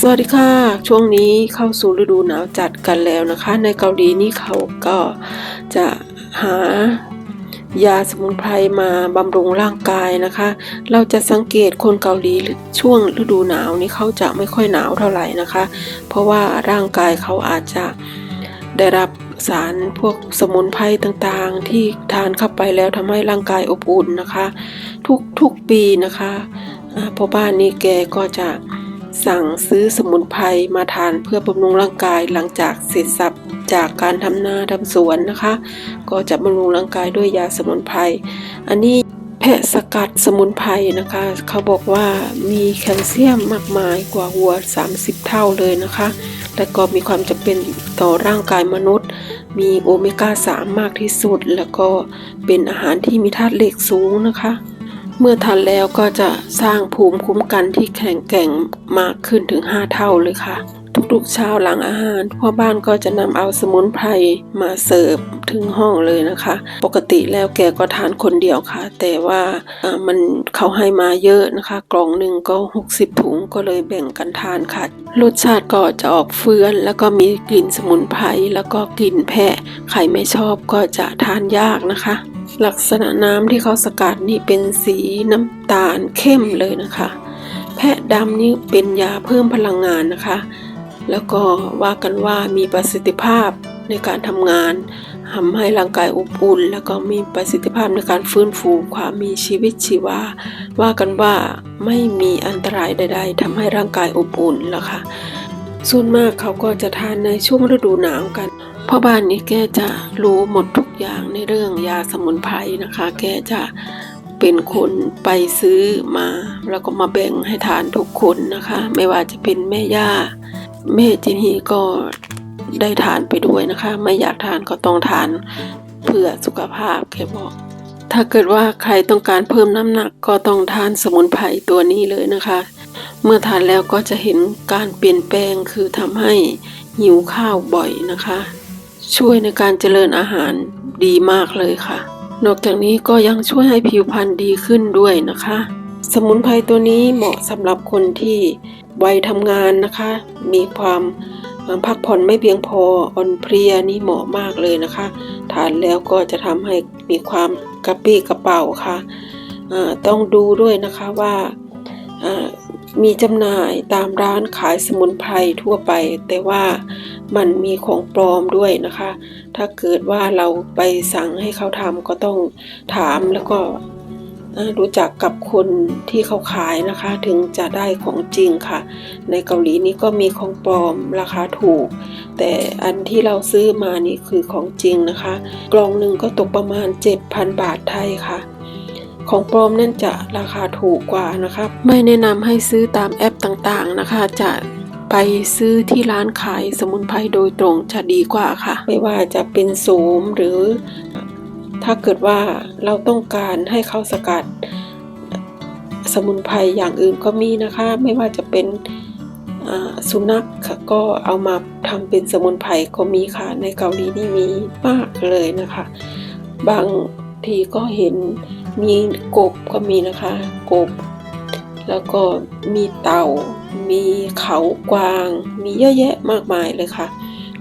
สวัสดีค่ะ ช่วงนี้เข้าสู่ฤดูหนาวจัดกันแล้วนะคะ ในเกาหลีนี่เขาก็จะหายาสมุนไพรมาบำรุงร่างกายนะคะ เราจะสังเกตคนเกาหลีช่วงฤดูหนาวนี่เขาจะไม่ค่อยหนาวเท่าไหร่นะคะ เพราะว่าร่างกายเขาอาจจะได้รับสารพวกสมุนไพรต่างๆ ที่ทานเข้าไปแล้วทำให้ร่างกายอบอุ่นนะคะ ทุกทุกปีนะคะพ่อบ้านนี่แกก็จะ สั่งซื้อสมุนไพรมาทานเพื่อบำรุงร่างกายหลังจากเสร็จสับจากการทำนาทำสวนนะคะ ก็จะบำรุงร่างกายด้วยยาสมุนไพรอันนี้แพะสกัดสมุนไพรนะคะ เขาบอกว่ามีแคลเซียมมากมายกว่าวัว 30 เท่าเลยนะคะ และก็มีความจำเป็นต่อร่างกายมนุษย์ มีโอเมก้า 3 มากที่สุด แล้วก็เป็นอาหารที่มีธาตุเหล็กสูงนะคะ เมื่อทานแล้วก็จะสร้างภูมิคุ้มกันที่แข็งแกร่งมากขึ้นถึง 5 เท่าเลยค่ะ ทุกๆเช้าหลังอาหารพ่อบ้านก็จะนำเอาสมุนไพรมาเสิร์ฟถึงห้องเลยนะคะ ปกติแล้วแกก็ทานคนเดียวค่ะ แต่ว่ามันเขาให้มาเยอะนะคะ กล่องหนึ่งก็ 60 ถุงก็เลยแบ่งกันทานค่ะ รสชาติก็จะออกเฟื่อนแล้วก็มีกลิ่นสมุนไพรแล้วก็กลิ่นแพะ ใครไม่ชอบก็จะทานยากนะคะ ลักษณะน้ำที่เขาสกัดนี่เป็นสีน้ำตาลเข้มเลยนะคะ แพะดำนี่เป็นยาเพิ่มพลังงานนะคะ แล้วก็ว่ากันว่ามีประสิทธิภาพในการทำงานทำให้ร่างกายอบอุ่น แล้วก็มีประสิทธิภาพในการฟื้นฟูความมีชีวิตชีวา ว่ากันว่าไม่มีอันตรายใด ๆทำให้ร่างกายอบอุ่นแล้วค่ะส่วนมากเขาก็จะทานในช่วงฤดูหนาวกันพ่อบ้านนี้แกจะรู้หมดทุก อย่างในเรื่องยาสมุนไพรนะคะ แกจะเป็นคนไปซื้อมา แล้วก็มาแบ่งให้ทานทุกคนนะคะ ไม่ว่าจะเป็นแม่ย่า แม่จินฮีก็ได้ทานไปด้วยนะคะ ไม่อยากทานก็ต้องทานเพื่อสุขภาพแกบอก ถ้าเกิดว่าใครต้องการเพิ่มน้ำหนักก็ต้องทานสมุนไพรตัวนี้เลยนะคะ เมื่อทานแล้วก็จะเห็นการเปลี่ยนแปลงคือทำให้หิวข้าวบ่อยนะคะ ช่วยในการเจริญอาหาร ดีมากเลยค่ะ นอกจากนี้ก็ยังช่วยให้ผิวพรรณดีขึ้นด้วยนะคะ สมุนไพรตัวนี้เหมาะสำหรับคนที่วัยทำงานนะคะ มีความพักผ่อนไม่เพียงพออ่อนเพลียนี่เหมาะมากเลยนะคะ ทานแล้วก็จะทำให้มีความกระปี้กระเป๋าค่ะต้องดูด้วยนะคะว่า มีจำหน่ายตามร้านขายสมุนไพรทั่วไป แต่ว่ามันมีของปลอมด้วยนะคะ ถ้าเกิดว่าเราไปสั่งให้เขาทำก็ต้องถามแล้วก็รู้จักกับคนที่เขาขายนะคะ ถึงจะได้ของจริงค่ะ ในเกาหลีนี่ก็มีของปลอมราคาถูก แต่อันที่เราซื้อมานี่คือของจริงนะคะ กล่องหนึ่งก็ตกประมาณ 7,000 บาทไทยค่ะ ของปลอมนั่นจะราคาถูกกว่านะคะไม่แนะนำให้ซื้อตามแอปต่างๆนะคะจะไปซื้อที่ร้านขายสมุนไพรโดยตรงจะดีกว่าค่ะ ไม่ว่าจะเป็นโสมหรือ ถ้าเกิดว่าเราต้องการให้เขาสกัด สมุนไพรอย่างอื่นก็มีนะคะ ไม่ว่าจะเป็นสุนัขค่ะก็เอามาทำเป็นสมุนไพรก็มีค่ะในเกาหลีนี่มีมากเลยนะคะ บางทีก็เห็น มีกบก็มีนะคะ กบ แล้วก็มีเต่า มีเขากวาง มีเยอะแยะมากมายเลยค่ะ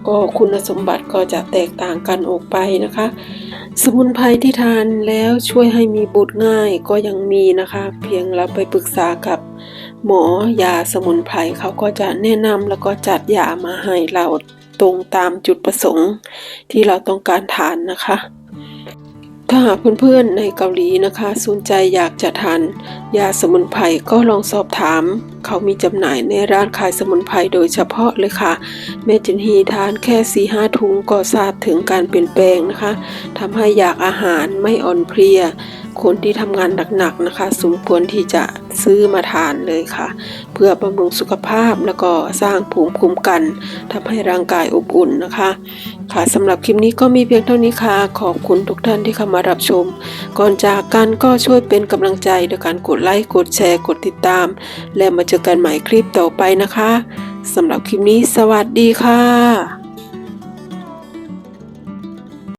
ก็คุณสมบัติก็จะแตกต่างกันออกไปนะคะ สมุนไพรที่ทานแล้วช่วยให้มีบุตรง่ายก็ยังมีนะคะ เพียงเราไปปรึกษากับหมอยาสมุนไพรเขาก็จะแนะนำแล้วก็จัดยามาให้เราตรงตามจุดประสงค์ที่เราต้องการทานนะคะ ถ้าหากเพื่อนๆในเกาหลีนะคะสนใจอยากจะทานยาสมุนไพรก็ลองสอบถาม เขามีจำหน่ายในร้านขายสมุนไพรโดยเฉพาะเลยค่ะแม่จินฮีทานแค่4ีห้าถุงก็ทราบถึงการเปลี่ยนแปลงนะคะทำให้อยากอาหารไม่อ่อนเพลีย คนที่ทำงานหนักๆนะคะ สมควรที่จะซื้อมาทานเลยค่ะ เพื่อบำรุงสุขภาพแล้วก็สร้างภูมิคุ้มกันทำให้ร่างกายอบอุ่นนะคะ ค่ะสำหรับคลิปนี้ก็มีเพียงเท่านี้ค่ะ ขอบคุณทุกท่านที่เข้ามารับชม ก่อนจากกันก็ช่วยเป็นกำลังใจโดยการกดไลค์ กดแชร์ กดติดตาม และมาเจอกันใหม่คลิปต่อไปนะคะสำหรับคลิปนี้สวัสดีค่ะ